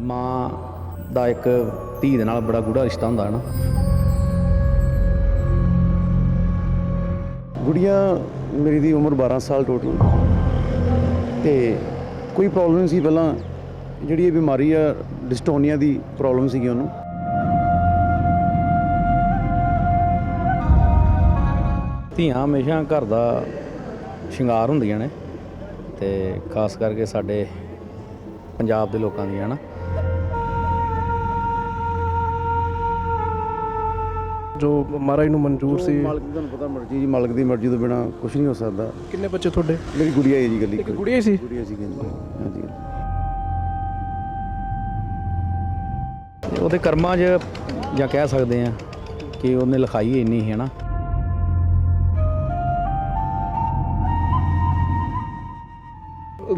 ਮਾਂ ਦਾ ਇੱਕ ਧੀ ਦੇ ਨਾਲ ਬੜਾ ਗੂੜਾ ਰਿਸ਼ਤਾ ਹੁੰਦਾ ਹੈ ਨਾ। ਗੁੜੀਆ ਮੇਰੀ ਦੀ ਉਮਰ 12 ਸਾਲ ਟੋਟਲ ਤੇ ਕੋਈ ਪ੍ਰੋਬਲਮ ਨਹੀਂ ਸੀ ਪਹਿਲਾਂ। ਜਿਹੜੀ ਇਹ ਬਿਮਾਰੀ ਆ ਡਿਸਟੋਨੀਆ ਦੀ ਪ੍ਰੋਬਲਮ ਸੀਗੀ ਉਹਨੂੰ। ਧੀਆਂ ਹਮੇਸ਼ਾ ਘਰ ਦਾ ਸ਼ਿੰਗਾਰ ਹੁੰਦੀਆਂ ਨੇ। ਤੇ ਖਾਸ ਕਰਕੇ ਸਾਡੇ ਪੰਜਾਬ ਦੇ ਲੋਕਾਂ ਦੀਆਂ ਨਾ। ਜੋ ਮਹਾਰਾਜ ਨੂੰ ਮਨਜ਼ੂਰ ਸੀ। ਮਾਲਕ ਦੀ ਤੁਹਾਨੂੰ ਪਤਾ ਮਰਜ਼ੀ ਜੀ ਮਾਲਕ ਦੀ ਮਰਜ਼ੀ ਤੋਂ ਬਿਨਾ ਕੁਝ ਨਹੀਂ ਹੋ ਸਕਦਾ। ਕਿੰਨੇ ਬੱਚੇ ਤੁਹਾਡੇ? ਮੇਰੀ ਗੁੜੀਆ ਹੈ ਜੀ ਗੱਲੀ ਇੱਕ ਗੁੜੀਆ ਹੀ ਸੀ? ਗੁੜੀਆ ਸੀ ਹਾਂਜੀ। ਉਹਦੇ ਕਰਮਾਂ 'ਚ ਜਾਂ ਕਹਿ ਸਕਦੇ ਆ ਕਿ ਉਹਨੇ ਲਿਖਾਈ ਇੰਨੀ ਹੈ ਨਾ?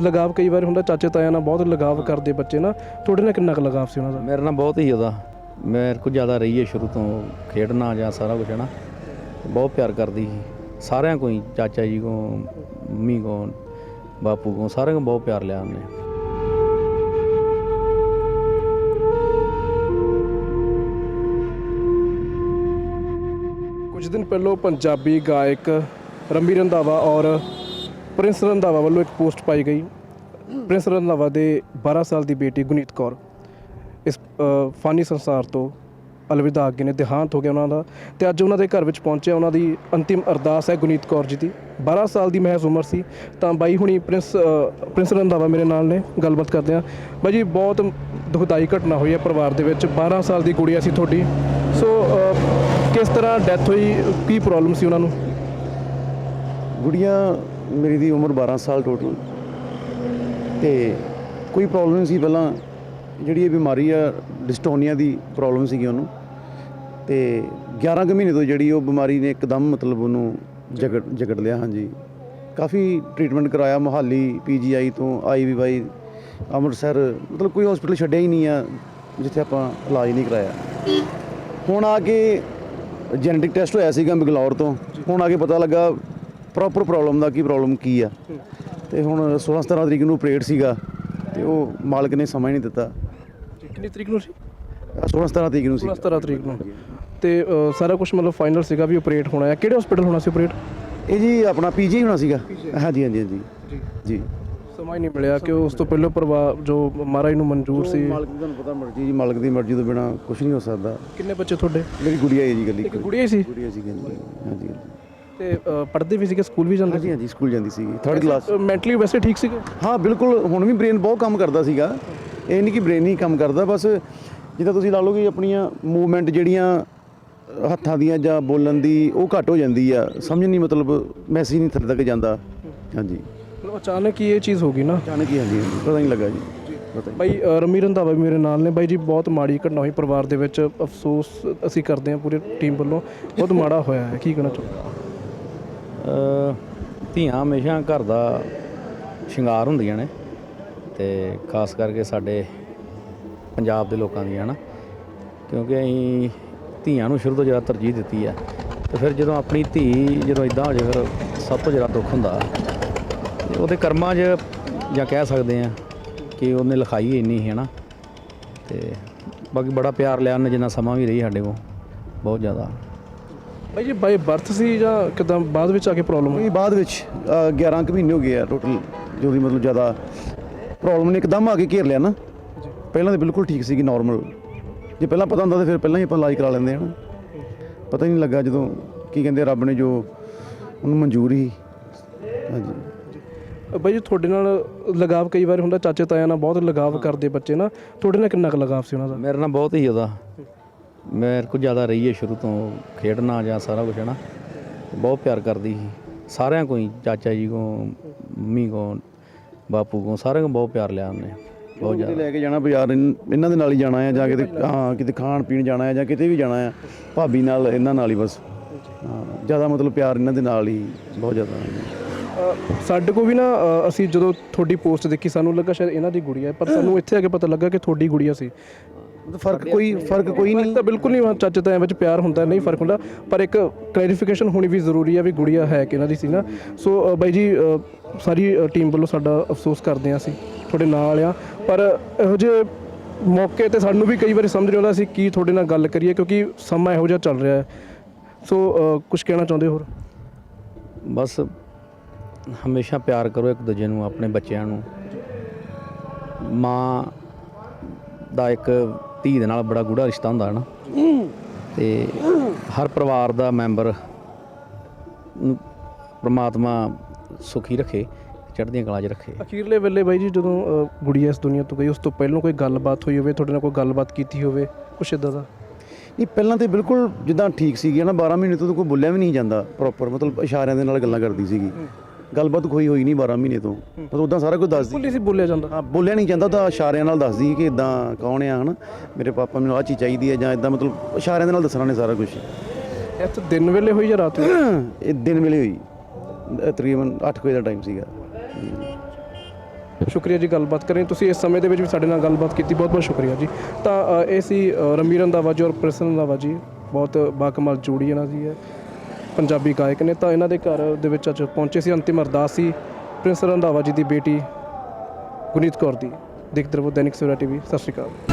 ਲਗਾਵ ਕਈ ਵਾਰ ਹੁੰਦਾ ਚਾਚੇ ਤਾਇਆਂ ਨਾਲ ਬਹੁਤ ਲਗਾਵ ਕਰਦੇ ਬੱਚੇ ਨਾ। ਤੁਹਾਡੇ ਨਾਲ ਕਿੰਨਾ ਕੁ ਲਗਾਵ ਸੀ ਉਹਨਾਂ ਦਾ? ਮੇਰੇ ਨਾਲ ਬਹੁਤ ਹੀ ਉਹਦਾ ਮੇਰੇ ਕੋਲ ਜ਼ਿਆਦਾ ਰਹੀ ਹੈ ਸ਼ੁਰੂ ਤੋਂ, ਖੇਡਣਾ ਜਾਂ ਸਾਰਾ ਕੁਝ ਹੈ ਨਾ ਬਹੁਤ ਪਿਆਰ ਕਰਦੀ ਸੀ। ਸਾਰਿਆਂ ਕੋਈ ਚਾਚਾ ਜੀ ਕੋ ਮੰਮੀ ਕੋ ਬਾਪੂ ਕੋ ਸਾਰਿਆਂ ਕੋ ਬਹੁਤ ਪਿਆਰ ਲਿਆ ਉਹਨੇ। ਕੁਝ ਦਿਨ ਪਹਿਲਾਂ ਪੰਜਾਬੀ ਗਾਇਕ ਰੰਮੀ ਰੰਧਾਵਾ ਔਰ ਪ੍ਰਿੰਸ ਰੰਧਾਵਾ ਵੱਲੋਂ ਇੱਕ ਪੋਸਟ ਪਾਈ ਗਈ। ਪ੍ਰਿੰਸ ਰੰਧਾਵਾ ਦੇ 12 ਸਾਲ ਦੀ ਬੇਟੀ ਗੁਨੀਤ ਕੌਰ। ਇਸ ਫਾਨੀ ਸੰਸਾਰ ਤੋਂ ਅਲਵਿਦਾ ਅੱਗੇ ਨੇ ਦੇਹਾਂਤ ਹੋ ਗਿਆ ਉਹਨਾਂ ਦਾ ਤੇ ਅੱਜ ਉਹਨਾਂ ਦੇ ਘਰ ਵਿੱਚ ਪਹੁੰਚਿਆ ਉਹਨਾਂ ਦੀ ਅੰਤਿਮ ਅਰਦਾਸ ਹੈ ਗੁਨੀਤ ਕੌਰ ਜੀ ਦੀ। 12 ਸਾਲ ਦੀ ਮਹਿਜ਼ ਉਮਰ ਸੀ, ਤਾਂ ਬਾਈ ਹੁਣੀ ਪ੍ਰਿੰਸ ਪ੍ਰਿੰਸ ਰੰਧਾਵਾ ਮੇਰੇ ਨਾਲ ਨੇ, ਗੱਲਬਾਤ ਕਰਦੇ ਆ ਬਾਈ ਜੀ, ਬਹੁਤ ਦੁਖਦਾਈ ਘਟਨਾ ਹੋਈ ਹੈ ਪਰਿਵਾਰ ਦੇ ਵਿੱਚ 12 ਸਾਲ ਦੀ ਗੁੜੀਆ ਸੀ ਤੁਹਾਡੀ। ਸੋ ਕਿਸ ਤਰ੍ਹਾਂ ਡੈਥ ਹੋਈ, ਕੀ ਪ੍ਰੋਬਲਮ ਸੀ ਉਹਨਾਂ ਨੂੰ? ਗੁੜੀਆ ਮੇਰੀ ਦੀ ਉਮਰ 12 ਸਾਲ ਟੋਟਲ ਤੇ ਕੋਈ ਪ੍ਰੋਬਲਮ ਸੀ ਪਹਿਲਾਂ। ਜਿਹੜੀ ਇਹ ਬਿਮਾਰੀ ਆ ਡਿਸਟੋਨੀਆ ਦੀ ਪ੍ਰੋਬਲਮ ਸੀਗੀ ਉਹਨੂੰ। ਤੇ 11 ਕੁ ਮਹੀਨੇ ਤੋਂ ਜਿਹੜੀ ਉਹ ਬਿਮਾਰੀ ਨੇ ਇੱਕਦਮ ਮਤਲਬ ਉਹਨੂੰ ਜਗੜ ਜਗੜ ਲਿਆ, ਹਾਂਜੀ। ਕਾਫੀ ਟ੍ਰੀਟਮੈਂਟ ਕਰਾਇਆ, ਮੁਹਾਲੀ ਪੀਜੀਆਈ ਤੋਂ ਆਈਵੀਵਾਈ ਅੰਮ੍ਰਿਤਸਰ, ਮਤਲਬ ਕੋਈ ਹਸਪੀਟਲ ਛੱਡਿਆ ਹੀ ਨਹੀਂ ਆ, ਜਿੱਥੇ ਆਪਾਂ ਇਲਾਜ ਨਹੀਂ ਕਰਾਇਆ। ਹੁਣ ਆ ਕੇ ਜੈਨੇਟਿਕ ਟੈਸਟ ਹੋਇਆ ਸੀਗਾ ਬੰਗਲੌਰ ਤੋਂ। ਹੁਣ ਆ ਕੇ ਪਤਾ ਲੱਗਾ ਪ੍ਰੋਪਰ ਪ੍ਰੋਬਲਮ ਦਾ ਕੀ ਪ੍ਰੋਬਲਮ ਕੀ ਆ। ਤੇ ਹੁਣ 16 17 ਤਰੀਕ ਨੂੰ ਆਪਰੇਟ ਸੀਗਾ, ਤੇ ਉਹ ਮਾਲਕ ਨੇ ਸਮਾਂ ਹੀ ਨਹੀਂ ਦਿੱਤਾ। ਕਿੰਨੀ ਤਰੀਕ ਨੂੰ ਸੀ? 16 17 ਤਰੀਕ ਨੂੰ ਸੀ। 16 17 ਤਰੀਕ ਨੂੰ। ਤੇ ਅ, ਸਾਰਾ ਕੁਝ ਮਤਲਬ ਫਾਈਨਲ ਸੀਗਾ ਵੀ ਆਪਰੇਟ ਹੋਣਾ ਹੈ। ਕਿਹੜੇ ਹਸਪੀਟਲ ਹੋਣਾ ਸੀ ਆਪਰੇਟ ਇਹ ਜੀ ਆਪਣਾ ਪੀਜੀ ਹੋਣਾ ਸੀਗਾ। ਹਾਂਜੀ ਹਾਂਜੀ ਹਾਂਜੀ। ਜੀ। ਜੀ। ਸਮਾਂ ਹੀ ਨਹੀਂ ਮਿਲਿਆ ਕਿ ਉਸ ਤੋਂ ਪਹਿਲਾਂ ਪਰਿਵਾਰ ਜੋ ਮਹਾਰਾਜ ਨੂੰ ਮਨਜ਼ੂਰ ਸੀ। ਮਾਲਕ ਦੀ ਤੁਹਾਨੂੰ ਪਤਾ ਮਰਜ਼ੀ ਜੀ ਮਾਲਕ ਦੀ ਮਰਜ਼ੀ ਤੋਂ ਬਿਨਾ ਕੁਝ ਨਹੀਂ ਹੋ ਸਕਦਾ। ਕਿੰਨੇ ਬੱਚੇ ਤੁਹਾਡੇ? ਮੇਰੀ ਗੁੜੀਆ ਹੈ ਜੀ ਗੱਲੀ ਇੱਕ ਗੁੜੀਆ ਹੀ ਸੀ? ਗੁੜੀਆ ਸੀ ਹਾਂਜੀ ਹਾਂਜੀ। ਤੇ ਅ, ਪੜ੍ਹਦੇ ਵੀ ਸੀਗੇ ਸਕੂਲ ਵੀ ਜਾਂਦੇ ਹਾਂਜੀ ਹਾਂਜੀ ਸਕੂਲ ਜਾਂਦੀ ਸੀਗੀ। ਥਰਡ ਕਲਾਸ ਮੈਂਟਲੀ ਵੈਸੇ ਠੀਕ ਸੀਗੇ? ਹਾਂ ਬਿਲਕੁਲ ਹੁਣ ਵੀ ਬ੍ਰੇਨ ਬਹੁਤ ਕੰਮ ਕਰਦਾ ਸੀਗਾ। ਇਹ ਨਹੀਂ ਕਿ ਬ੍ਰੇਨ ਹੀ ਕੰਮ ਕਰਦਾ ਬਸ ਜਿੱਦਾਂ ਤੁਸੀਂ ਲਾ ਲਓ ਕਿ ਆਪਣੀਆਂ ਮੂਵਮੈਂਟ ਜਿਹੜੀਆਂ ਹੱਥਾਂ ਦੀਆਂ ਜਾਂ ਬੋਲਣ ਦੀ ਉਹ ਘੱਟ ਹੋ ਜਾਂਦੀ ਆ। ਸਮਝ ਨਹੀਂ ਮਤਲਬ ਮੈਸੇਜ ਨਹੀਂ ਥੱਲੇ ਤੱਕ ਜਾਂਦਾ। ਹਾਂਜੀ। ਅਚਾਨਕ ਹੀ ਇਹ ਚੀਜ਼ ਹੋ ਗਈ ਨਾ। ਅਚਾਨਕ ਹੀ ਹਾਂਜੀ ਪਤਾ ਨਹੀਂ ਲੱਗਾ ਜੀ। ਬਾਈ ਰਮੀ ਰੰਧਾਵਾ ਵੀ ਮੇਰੇ ਨਾਲ ਨੇ। ਬਾਈ ਜੀ ਬਹੁਤ ਮਾੜੀ ਘਟਨਾ ਹੋਈ ਪਰਿਵਾਰ ਦੇ ਵਿੱਚ। ਅਫਸੋਸ ਅਸੀਂ ਕਰਦੇ ਹਾਂ ਪੂਰੀ ਟੀਮ ਵੱਲੋਂ। ਬਹੁਤ ਮਾੜਾ ਹੋਇਆ ਹੈ। ਕੀ ਕਹਿਣਾ ਚਾਹੁੰਦੇ ਅ, ਧੀਆਂ ਹਮੇਸ਼ਾ ਘਰ ਦਾ ਸ਼ਿੰਗਾਰ ਹੁੰਦੀਆਂ ਨੇ। ਤੇ ਖਾਸ ਕਰਕੇ ਸਾਡੇ ਪੰਜਾਬ ਦੇ ਲੋਕਾਂ ਦੀਆਂ ਨਾ ਕਿਉਂਕਿ ਅਸੀਂ ਧੀਆਂ ਨੂੰ ਸ਼ੁਰੂ ਤੋਂ ਜ਼ਿਆਦਾ ਤਰਜੀਹ ਦਿੱਤੀ ਹੈ ਤੇ ਫਿਰ ਜਦੋਂ ਆਪਣੀ ਧੀ ਜਦੋਂ ਇਦਾਂ ਹੋ ਜਾਏ ਫਿਰ ਸਭ ਤੋਂ ਜ਼ਿਆਦਾ ਦੁੱਖ ਹੁੰਦਾ। ਉਹਦੇ ਕਰਮਾਂ 'ਚ ਜਾਂ ਕਹਿ ਸਕਦੇ ਆ ਕਿ ਉਹਨੇ ਲਿਖਾਈ ਇੰਨੀ ਹੈ ਨਾ ਤੇ ਬਾਕੀ ਬੜਾ ਪਿਆਰ ਲਿਆ ਉਹਨੇ ਜਿੰਨਾ ਸਮਾਂ ਵੀ ਰਹੀ ਸਾਡੇ ਕੋਲ ਬਹੁਤ ਜ਼ਿਆਦਾ। ਬਾਈ ਜੀ ਬਾਈ ਬਰਥ ਸੀ ਜਾਂ ਕਿਦਾਂ ਬਾਅਦ ਵਿੱਚ ਆ ਕੇ ਪ੍ਰੋਬਲਮ ਹੋਈ ਬਾਅਦ ਵਿੱਚ ਅ, 11 ਕੁ ਮਹੀਨੇ ਹੋ ਗਏ ਆ ਟੋਟਲ ਜੋ ਦੀ ਮਤਲਬ ਜ਼ਿਆਦਾ ਪ੍ਰੋਬਲਮ ਨੇ ਇੱਕਦਮ ਆ ਕੇ ਘੇਰ ਲਿਆ ਨਾ। ਪਹਿਲਾਂ ਤਾਂ ਬਿਲਕੁਲ ਠੀਕ ਸੀਗੀ ਨਾਰਮਲ ਜੇ ਪਹਿਲਾਂ ਪਤਾ ਹੁੰਦਾ ਤਾਂ ਫਿਰ ਪਹਿਲਾਂ ਹੀ ਆਪਾਂ ਇਲਾਜ ਕਰਾ ਲੈਂਦੇ ਹਨ ਪਤਾ ਹੀ ਨਹੀਂ ਲੱਗਾ ਜਦੋਂ ਕੀ ਕਹਿੰਦੇ ਰੱਬ ਨੇ ਜੋ ਉਹਨੂੰ ਮਨਜ਼ੂਰ। ਹੀ ਹਾਂਜੀ ਬਾਈ ਜੀ ਤੁਹਾਡੇ ਨਾਲ ਲਗਾਵ ਕਈ ਵਾਰ ਹੁੰਦਾ ਚਾਚੇ ਤਾਇਆਂ ਨਾਲ ਬਹੁਤ ਲਗਾਵ ਕਰਦੇ ਬੱਚੇ ਨਾ। ਤੁਹਾਡੇ ਨਾਲ ਕਿੰਨਾ ਕੁ ਲਗਾਵ ਸੀ ਉਹਨਾਂ ਦਾ? ਮੇਰੇ ਨਾਲ ਬਹੁਤ ਹੀ ਉਹਦਾ। ਮੇਰੇ ਕੋਲ ਜ਼ਿਆਦਾ ਰਹੀ ਹੈ ਸ਼ੁਰੂ ਤੋਂ ਖੇਡਣਾ ਜਾਂ ਸਾਰਾ ਕੁਝ ਹੈ ਨਾ। ਬਹੁਤ ਪਿਆਰ ਕਰਦੀ ਸੀ। ਸਾਰਿਆਂ ਕੋਈ ਚਾਚਾ ਜੀ ਕੋ ਮੰਮੀ ਕੋ ਬਾਪੂ ਕੋ ਸਾਰਿਆਂ ਕੋ ਬਹੁਤ ਪਿਆਰ ਲਿਆ ਉਹਨੇ। ਬਹੁਤ ਜ਼ਿਆਦਾ। ਲੈ ਕੇ ਜਾਣਾ ਬਾਜ਼ਾਰ ਇਨ- ਇਹਨਾਂ ਦੇ ਨਾਲ ਹੀ ਜਾਣਾ ਹੈ ਜਾਂ ਕਿਤੇ ਹਾਂ ਕਿਤੇ ਖਾਣ ਪੀਣ ਜਾਣਾ ਹੈ ਜਾਂ ਕਿਤੇ ਵੀ ਜਾਣਾ ਹੈ ਭਾਬੀ ਨਾਲ ਇਹਨਾਂ ਨਾਲ ਹੀ ਬਸ। ਹਾਂ ਜ਼ਿਆਦਾ ਮਤਲਬ ਪਿਆਰ ਇਹਨਾਂ ਦੇ ਨਾਲ ਹੀ ਬਹੁਤ ਜ਼ਿਆਦਾ। ਹੈ ਅ, ਸਾਡੇ ਕੋ ਵੀ ਨਾ ਅ, ਅਸੀਂ ਜਦੋਂ ਤੁਹਾਡੀ ਪੋਸਟ ਦੇਖੀ ਸਾਨੂੰ ਲੱਗਾ ਸ਼ਾਇਦ ਇਹਨਾਂ ਦੀ ਗੁੜੀਆ ਹੈ ਪਰ ਸਾਨੂੰ ਇੱਥੇ ਆ ਕੇ ਪਤਾ ਲੱਗਾ ਕਿ ਤੁਹਾਡੀ ਗੁੜੀਆ ਸੀ। ਫ਼ਰਕ ਕੋਈ ਫ਼ਰਕ ਕੋਈ ਨਹੀਂ। ਤਾਂ ਬਿਲਕੁਲ ਨਹੀਂ ਚਾਚੇ ਤਾਇਆਂ ਵਿੱਚ ਪਿਆਰ ਹੁੰਦਾ ਨਹੀਂ ਫ਼ਰਕ ਹੁੰਦਾ ਪਰ ਇੱਕ ਕਲੈਰੀਫਿਕੇਸ਼ਨ ਹੋਣੀ ਵੀ ਜ਼ਰੂਰੀ ਹੈ ਵੀ ਗੁੜੀਆ ਹੈ ਕਿ ਇਹਨਾਂ ਦੀ ਸੀ ਨਾ। ਸੋ ਬਾਈ ਜੀ ਸਾਰੀ ਟੀਮ ਵੱਲੋਂ ਸਾਡਾ ਅਫਸੋਸ ਕਰਦੇ ਹਾਂ ਅਸੀਂ ਤੁਹਾਡੇ ਨਾਲ ਆ। ਪਰ ਇਹੋ ਜਿਹੇ ਮੌਕੇ ਤੇ ਸਾਨੂੰ ਵੀ ਕਈ ਵਾਰੀ ਸਮਝ ਨਹੀਂ ਆਉਂਦਾ ਸੀ ਕੀ ਤੁਹਾਡੇ ਨਾਲ ਗੱਲ ਕਰੀਏ ਕਿਉਂਕਿ ਸਮਾਂ ਇਹੋ ਜਿਹਾ ਚੱਲ ਰਿਹਾ ਹੈ। ਸੋ ਕੁਝ ਕਹਿਣਾ ਚਾਹੁੰਦੇ ਹੋਰ? ਬਸ ਹਮੇਸ਼ਾ ਪਿਆਰ ਕਰੋ ਇੱਕ ਦੂਜੇ ਨੂੰ ਆਪਣੇ ਬੱਚਿਆਂ ਨੂੰ। ਮਾਂ ਦਾ ਇੱਕ ਧੀ ਦੇ ਨਾਲ ਬੜਾ ਗੂੜਾ ਰਿਸ਼ਤਾ ਹੁੰਦਾ ਹੈ ਨਾ ਤੇ ਹਰ ਪਰਿਵਾਰ ਦਾ ਮੈਂਬਰ ਨੂੰ ਪ੍ਰਮਾਤਮਾ ਸੁਖੀ ਰੱਖੇ ਚੜ੍ਹਦੀਆਂ ਕਲਾਂ 'ਚ ਰੱਖੇ। ਅਖੀਰਲੇ ਵੇਲੇ ਬਾਈ ਜੀ ਜਦੋਂ ਗੁੜੀਆ ਇਸ ਦੁਨੀਆ ਤੋਂ ਗਈ ਉਸ ਤੋਂ ਪਹਿਲਾਂ ਕੋਈ ਗੱਲਬਾਤ ਹੋਈ ਹੋਵੇ ਤੁਹਾਡੇ ਨਾਲ ਕੋਈ ਗੱਲਬਾਤ ਕੀਤੀ ਹੋਵੇ ਕੁਛ ਇਦਾਂ ਦਾ? ਨਹੀਂ ਪਹਿਲਾਂ ਤੇ ਬਿਲਕੁਲ ਜਿੱਦਾਂ ਠੀਕ ਸੀਗੀ ਨਾ 12 ਮਹੀਨੇ ਤਾਂ ਕੋਈ ਬੋਲਿਆ ਵੀ ਨਹੀਂ ਜਾਂਦਾ ਪ੍ਰੋਪਰ ਮਤਲਬ ਇਸ਼ਾਰਿਆਂ ਦੇ ਨਾਲ ਗੱਲਾਂ ਕਰਦੀ ਸੀਗੀ। ਗੱਲਬਾਤ ਕੋਈ ਹੋਈ ਨਹੀਂ 12 ਮਹੀਨੇ ਤੋਂ। ਪਰ ਉਦਾਂ ਸਾਰਾ ਕੁਝ ਦੱਸਦੀ। ਭੁੱਲੀ ਸੀ ਬੋਲਿਆ ਜਾਂਦਾ। ਹਾਂ ਬੋਲਿਆ ਨਹੀਂ ਜਾਂਦਾ ਤਾਂ ਇਸ਼ਾਰਿਆਂ ਨਾਲ ਦੱਸਦੀ ਕਿ ਇਦਾਂ ਕੌਣ ਆ ਹਨਾ? ਮੇਰੇ ਪਾਪਾ ਮੈਨੂੰ ਆਹ ਚੀਜ਼ ਚਾਹੀਦੀ ਹੈ ਜਾਂ ਇਦਾਂ ਮਤਲਬ ਇਸ਼ਾਰਿਆਂ ਦੇ ਨਾਲ ਦੱਸਣਾ ਨੇ ਸਾਰਾ ਕੁਝ ਇਹ ਤਾਂ ਦਿਨ ਵੇਲੇ ਹੋਈ ਜਾਂ ਰਾਤ ਵੇਲੇ? ਇਹ ਦਿਨ ਵੇਲੇ ਹੋਈ। ਅਹ ਤਕਰੀਬਨ 8 ਵਜੇ ਦਾ ਟਾਈਮ ਸੀਗਾ। ਸ਼ੁਕਰੀਆ ਜੀ ਗੱਲਬਾਤ ਕਰੇ ਤੁਸੀਂ ਇਸ ਸਮੇਂ ਦੇ ਵਿੱਚ ਵੀ ਸਾਡੇ ਨਾਲ ਗੱਲਬਾਤ ਕੀਤੀ। ਬਹੁਤ ਬਹੁਤ ਸ਼ੁਕਰੀਆ ਜੀ। ਤਾਂ ਅ, ਇਹ ਸੀ ਅ, ਰਣਬੀਰ ਰੰਧਾਵਾ ਜੀ ਔਰ ਪ੍ਰਸਨ ਰੰਧਾਵਾ ਜੀ। ਬਹੁਤ ਬਾਕਮਾਲ ਜੋੜੀ ਇਹਨਾਂ ਦੀ ਹੈ। ਪੰਜਾਬੀ ਗਾਇਕ ਨੇ ਤਾਂ ਇਹਨਾਂ ਦੇ ਘਰ ਦੇ ਵਿੱਚ ਅੱਜ ਪਹੁੰਚੇ ਸੀ। ਅੰਤਿਮ ਅਰਦਾਸ ਸੀ ਪ੍ਰਿੰਸ ਰੰਧਾਵਾ ਜੀ ਦੀ ਬੇਟੀ ਗੁਨੀਤ ਕੌਰ ਦੀ। ਦੇਖਦੇ ਰਹੋ ਦੈਨਿਕ ਸਵੇਰਾ ਟੀਵੀ। ਸਤਿ ਸ਼੍ਰੀ ਅਕਾਲ।